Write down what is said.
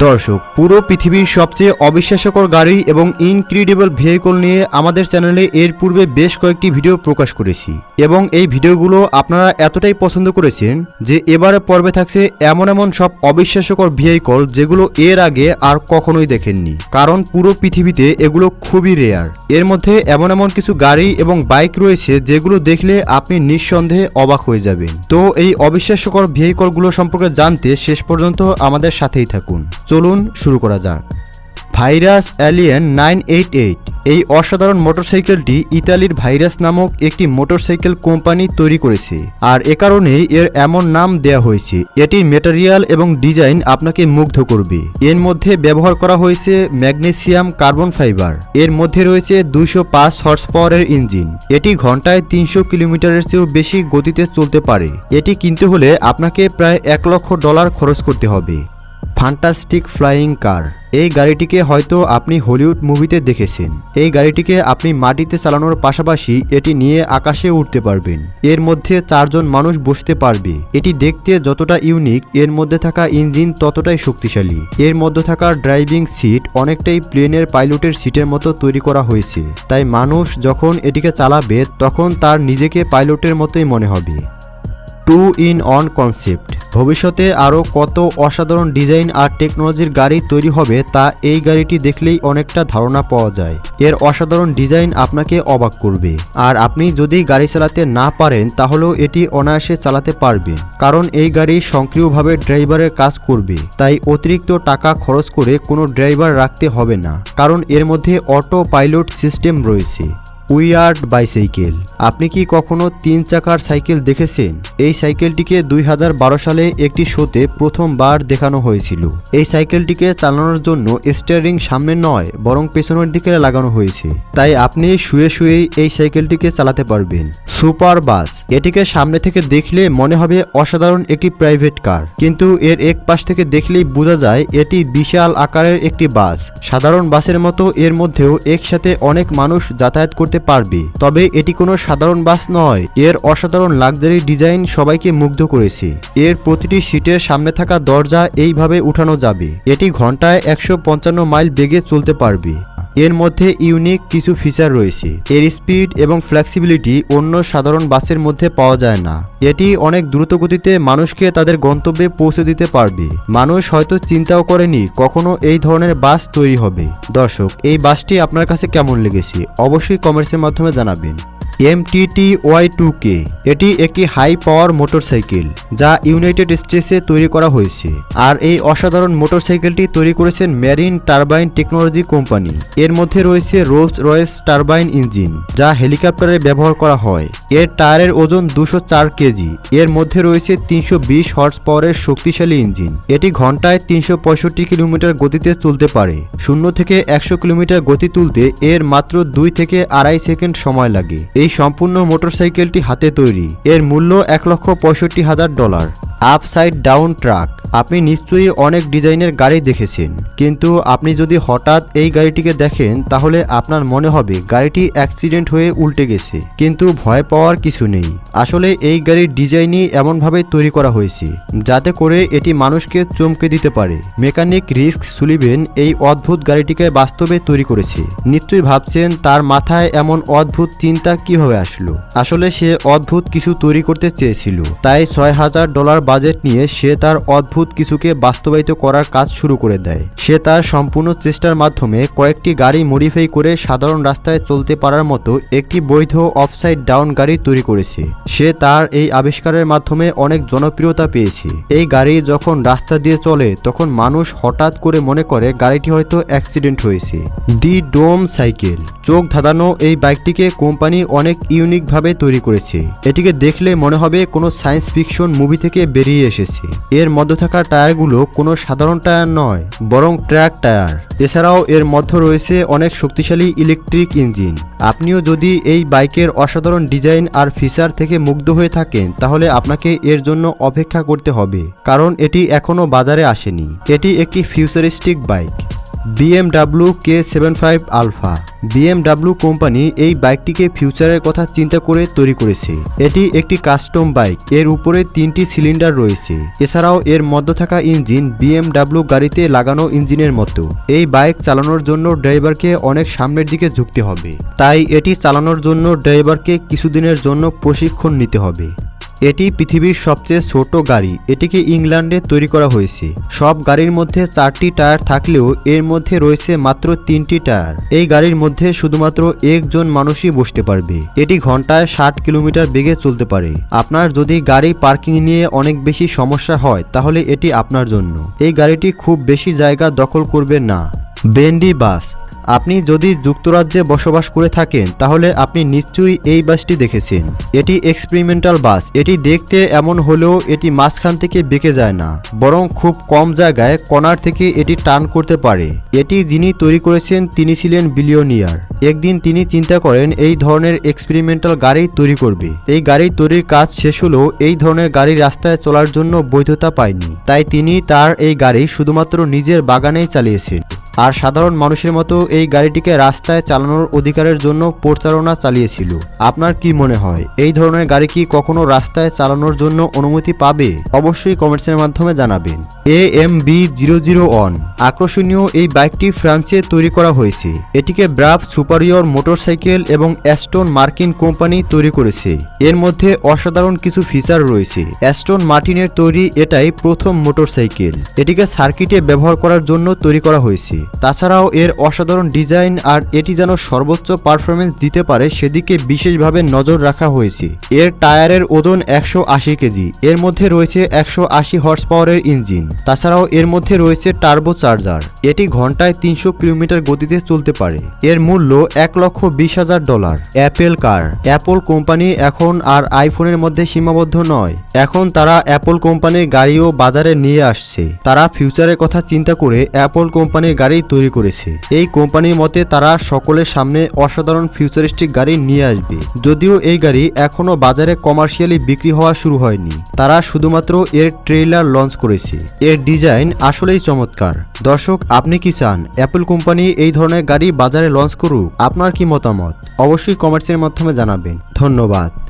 দর্শক, পুরো পৃথিবীর সবচেয়ে অবিশ্বাস্যকর গাড়ি এবং ইনক্রিডিবল ভেহিকল নিয়ে আমাদের চ্যানেলে এর পূর্বে বেশ কয়েকটি ভিডিও প্রকাশ করেছি এবং এই ভিডিওগুলো আপনারা এতটাই পছন্দ করেছেন যে এবারে পর্বে থাকছে এমন এমন সব অবিশ্বাস্যকর ভেহিকল যেগুলো এর আগে আর কখনোই দেখেননি। কারণ পুরো পৃথিবীতে এগুলো খুবই রেয়ার এর মধ্যে এমন এমন কিছু গাড়ি এবং বাইক রয়েছে যেগুলো দেখলে আপনি নিঃসন্দেহে অবাক হয়ে যাবেন। তো এই অবিশ্বাস্যকর ভেহিকলগুলো সম্পর্কে জানতে শেষ পর্যন্ত আমাদের সাথেই থাকুন। চলুন শুরু করা যাক। Virus alien nine eight eight, এই অসাধারণ মোটরসাইকেলটি ইতালির ভাইরাস নামক একটি মোটরসাইকেল কোম্পানি তৈরি করেছে। আর এ কারণেই এর এমন নাম দেয়া হয়েছে। এটির মেটেরিয়াল এবং ডিজাইন আপনাকে মুগ্ধ করবে। এর মধ্যে ব্যবহার করা হয়েছে ম্যাগনেসিয়াম কার্বন ফাইবার। এর মধ্যে রয়েছে দুইশো পাঁচ হর্স পাওয়ারের ইঞ্জিন। এটি ঘন্টায় তিনশো কিলোমিটারের চেয়েও বেশি গতিতে চলতে পারে। এটি কিনতে হলে আপনাকে প্রায় এক লক্ষ ডলার খরচ করতে হবে। ফান্টাস্টিক ফ্লাইং কার এই গাড়িটিকে হয়তো আপনি হলিউড মুভিতে দেখেছেন। এই গাড়িটিকে আপনি মাটিতে চালানোর পাশাপাশি এটি নিয়ে আকাশে উঠতে পারবেন। এর মধ্যে চারজন মানুষ বসতে পারবে। এটি দেখতে যতটা ইউনিক এর মধ্যে থাকা ইঞ্জিন ততটাই শক্তিশালী। এর মধ্যে থাকা ড্রাইভিং সিট অনেকটাই প্লেনের পাইলটের সিটের মতো তৈরি করা হয়েছে। তাই মানুষ যখন এটিকে চালাবে, তখন তার নিজেকে পাইলটের মতোই মনে হবে। Two in one concept. ভবিষ্যতে আরও কত অসাধারণ ডিজাইন আর টেকনোলজির গাড়ি তৈরি হবে তা এই গাড়িটি দেখলেই অনেকটা ধারণা পাওয়া যায়। এর অসাধারণ ডিজাইন আপনাকে অবাক করবে। আর আপনি যদি গাড়ি চালাতে না পারেন, তাহলেও এটি অনায়াসে চালাতে পারবেন। কারণ এই গাড়ি সক্রিয়ভাবে ড্রাইভারের কাজ করবে। তাই অতিরিক্ত টাকা খরচ করে কোনো ড্রাইভার রাখতে হবে না। কারণ এর মধ্যে অটো পাইলট সিস্টেম রয়েছে। Weird bicycle. আপনি কি কখনো তিন চাকার সাইকেল দেখেছেন? এই সাইকেলটিকে দুই হাজার বারো সালে একটি শোতে প্রথমবার দেখানো হয়েছিল। এই সাইকেলটিকে চালানোর জন্য স্টিয়ারিং সামনে নয়, বরং পেছনের দিকে লাগানো হয়েছে। তাই আপনি শুয়ে শুয়েই এই সাইকেলটিকে চালাতে পারবেন। Super bus. এটিকে সামনে থেকে দেখলে মনে হবে অসাধারণ একটি প্রাইভেট কার। কিন্তু এর এক পাশ থেকে দেখলেই বোঝা যায় এটি বিশাল আকারের একটি বাস। সাধারণ বাসের মতো এর মধ্যেও একসাথে অনেক মানুষ যাতায়াত করতে পারবে। তবে এটি কোনো সাধারণ বাস নয়। এর অসাধারণ লাক্সারি ডিজাইন সবাইকে মুগ্ধ করেছে। এর প্রতিটি সিটের সামনে থাকা দরজা এইভাবে উঠানো যাবে। এটি ঘন্টায় একশো পঞ্চান্ন মাইল বেগে চলতে পারবে। এর মধ্যে ইউনিক কিছু ফিচার রয়েছে। এর স্পিড এবং ফ্লেক্সিবিলিটি অন্য সাধারণ বাসের মধ্যে পাওয়া যায় না। এটি অনেক দ্রুত গতিতে মানুষকে তাদের গন্তব্যে পৌঁছে দিতে পারবে। মানুষ হয়তো চিন্তাও করেনি কখনো এই ধরনের বাস তৈরি হবে। দর্শক, এই বাসটি আপনার কাছে কেমন লেগেছে? অবশ্যই কমেন্টসের মাধ্যমে জানাবেন। এমটিটি ওয়াই টু কে এটি একটি হাই পাওয়ার মোটরসাইকেল যা ইউনাইটেড স্টেটসে তৈরি করা হয়েছে। আর এই অসাধারণ মোটরসাইকেলটি তৈরি করেছেন ম্যারিন টারবাইন টেকনোলজি কোম্পানি এর মধ্যে রয়েছে রোলস রয়েস টারবাইন ইঞ্জিন যা হেলিকপ্টারে ব্যবহার করা হয়। এর টায়ারের ওজন দুশো কেজি। এর মধ্যে রয়েছে তিনশো বিশ হর্স পাওয়ারের শক্তিশালী ইঞ্জিন এটি ঘন্টায় তিনশো পঁয়ষট্টি কিলোমিটার গতিতে চলতে পারে। শূন্য থেকে একশো কিলোমিটার গতি তুলতে এর মাত্র দুই থেকে আড়াই সেকেন্ড সময় লাগে। এই সম্পূর্ণ মোটরসাইকেলটি হাতে তৈরি। এর মূল্য এক লক্ষ পঁয়ষট্টি হাজার ডলার। আপসাইড ডাউন ট্রাক আপনি নিশ্চয়ই অনেক ডিজাইনের গাড়ি দেখেছেন। কিন্তু আপনি যদি হঠাৎ এই গাড়িটিকে দেখেন, তাহলে আপনার মনে হবে গাড়িটি অ্যাক্সিডেন্ট হয়ে উল্টে গেছে। কিন্তু ভয় পাওয়ার কিছু নেই। আসলে এই গাড়ির ডিজাইনই এমনভাবে তৈরি করা হয়েছে, যাতে করে এটি মানুষকে চমকে দিতে পারে। মেকানিক রিস্ক সুলিভেন এই অদ্ভুত গাড়িটিকে বাস্তবে তৈরি করেছে। নিশ্চয়ই ভাবছেন তার মাথায় এমন অদ্ভুত চিন্তা কীভাবে আসলো? আসলে সে অদ্ভুত কিছু তৈরি করতে চেয়েছিল। তাই ছয় হাজার ডলার বাজেট নিয়ে সে তার অদ্ভুত কিছুকে বাস্তবায়িত করার কাজ শুরু করে দেয়। সে তার সম্পূর্ণ চেষ্টার মাধ্যমে কয়েকটি গাড়ি মডিফাই করে সাধারণ রাস্তায় চলতে পারার মতো একটি বৈধ অফসাইড ডাউন গাড়ি তৈরি করেছে। সে তার এই আবিষ্কারের মাধ্যমে অনেক জনপ্রিয়তা পেয়েছে। এই গাড়ি যখন রাস্তা দিয়ে চলে, তখন মানুষ হঠাৎ করে মনে করে গাড়িটি হয়তো অ্যাক্সিডেন্ট হয়েছে। The dome cycle. চোখ ধাঁধানো এই বাইকটিকে কোম্পানি অনেক ইউনিকভাবে তৈরি করেছে। এটিকে দেখলে মনে হবে কোনো সায়েন্স ফিকশন মুভি থেকে বেরিয়ে এসেছে। এর মধ্যে থাকা টায়ারগুলো কোনো সাধারণ টায়ার নয়, বরং ট্র্যাক টায়ার। এছাড়াও এর মধ্যে রয়েছে অনেক শক্তিশালী ইলেকট্রিক ইঞ্জিন। আপনিও যদি এই বাইকের অসাধারণ ডিজাইন আর ফিচার থেকে মুগ্ধ হয়ে থাকেন, তাহলে আপনাকে এর জন্য অপেক্ষা করতে হবে, কারণ এটি এখনও বাজারে আসেনি। এটি একটি futuristic bike. BMW K seven five alpha BMW company এই বাইকটিকে ফিউচারের কথা চিন্তা করে তৈরি করেছে। এটি একটি কাস্টম বাইক। এর উপরে তিনটি সিলিন্ডার রয়েছে। এছাড়াও এর মধ্যে থাকা ইঞ্জিন বিএমডাব্লিউ গাড়িতে লাগানো ইঞ্জিনের মতো। এই বাইক চালানোর জন্য ড্রাইভারকে অনেক সামনের দিকে ঝুঁকতে হবে। তাই এটি চালানোর জন্য ড্রাইভারকে কিছুদিনের জন্য প্রশিক্ষণ নিতে হবে। এটি পৃথিবীর সবচেয়ে ছোট গাড়ি। এটিকে ইংল্যান্ডে তৈরি করা হয়েছে। সব গাড়ির মধ্যে চারটি টায়ার থাকলেও এর মধ্যে রয়েছে মাত্র তিনটি টায়ার। এই গাড়ির মধ্যে শুধুমাত্র একজন মানুষই বসতে পারবে। এটি ঘন্টায় ষাট কিলোমিটার বেগে চলতে পারে। আপনার যদি গাড়ি পার্কিং নিয়ে অনেক বেশি সমস্যা হয়, তাহলে এটি আপনার জন্য। এই গাড়িটি খুব বেশি জায়গা দখল করবে না। বেন্ডি বাস। আপনি যদি যুক্তরাজ্যে বসবাস করে থাকেন, তাহলে আপনি নিশ্চয়ই এই বাসটি দেখেছেন। এটি এক্সপেরিমেন্টাল বাস। এটি দেখতে এমন হলেও এটি মাঝখান থেকে বেঁকে যায় না, বরং খুব কম জায়গায় কণার থেকে এটি টার্ন করতে পারে। এটি যিনি তৈরি করেছেন, তিনি ছিলেন বিলিয়নিয়ার একদিন তিনি চিন্তা করেন, এই ধরনের এক্সপেরিমেন্টাল গাড়ি তৈরি করবে। এই গাড়ি তৈরির কাজ শেষ হলেও এই ধরনের গাড়ি রাস্তায় চলার জন্য বৈধতা পায়নি। তাই তিনি তার এই গাড়ি শুধুমাত্র নিজের বাগানেই চালিয়েছেন। আর সাধারণ মানুষের মতো এই গাড়িটিকে রাস্তায় চালানোর অধিকারের জন্য প্রচারণা চালিয়েছিল। আপনার কি মনে হয়, এই ধরনের গাড়ি কি কখনো রাস্তায় চালানোর জন্য অনুমতি পাবে? অবশ্যই কমেন্টসের মাধ্যমে জানাবেন। A M B zero zero one আকর্ষণীয় এই বাইকটি ফ্রান্সে তৈরি করা হয়েছে। এটিকে ব্রাভ সুপারিয়র মোটরসাইকেল এবং অ্যাস্টন মার্কিন কোম্পানি তৈরি করেছে। এর মধ্যে অসাধারণ কিছু ফিচার রয়েছে। অ্যাস্টন মার্টিনের তৈরি এটাই প্রথম মোটরসাইকেল। এটিকে সার্কিটে ব্যবহার করার জন্য তৈরি করা হয়েছে। তাছাড়াও এর অসাধারণ ডিজাইন আর এটি যেন সর্বোচ্চ পারফরমেন্স দিতে পারে সেদিকে বিশেষভাবে নজর রাখা হয়েছে। এর টায়ারের ওজন একশো আশি কেজি, এর মধ্যে রয়েছে একশো আশি হর্স পাওয়ারের ইঞ্জিন, তাছাড়াও এর মধ্যে রয়েছে টার্বো চার্জার, এটি ঘন্টায় তিনশো কিলোমিটার গতিতে চলতে পারে। এর মূল্য এক লক্ষ বিশ হাজার dollar. Apple car? Apple company এখন আর আইফোনের মধ্যে সীমাবদ্ধ নয়। এখন তারা অ্যাপল কোম্পানির গাড়িও বাজারে নিয়ে আসছে। তারা ফিউচারের কথা চিন্তা করে অ্যাপল কোম্পানির গাড়ি তৈরি করেছে। এই কোম্পানির মতে তারা সকলের সামনে অসাধারণ ফিউচারিস্টিক গাড়ি নিয়ে আসবে। যদিও এই গাড়ি এখনও বাজারে কমার্শিয়ালি বিক্রি হওয়া শুরু হয়নি। তারা শুধুমাত্র এর ট্রেইলার লঞ্চ করেছে। এর ডিজাইন আসলেই চমৎকার। দর্শক, আপনি কি চান? অ্যাপল কোম্পানি এই ধরনের গাড়ি বাজারে লঞ্চ করুক? আপনার কি মতামত? অবশ্যই কমেন্টসের মাধ্যমে জানাবেন। ধন্যবাদ।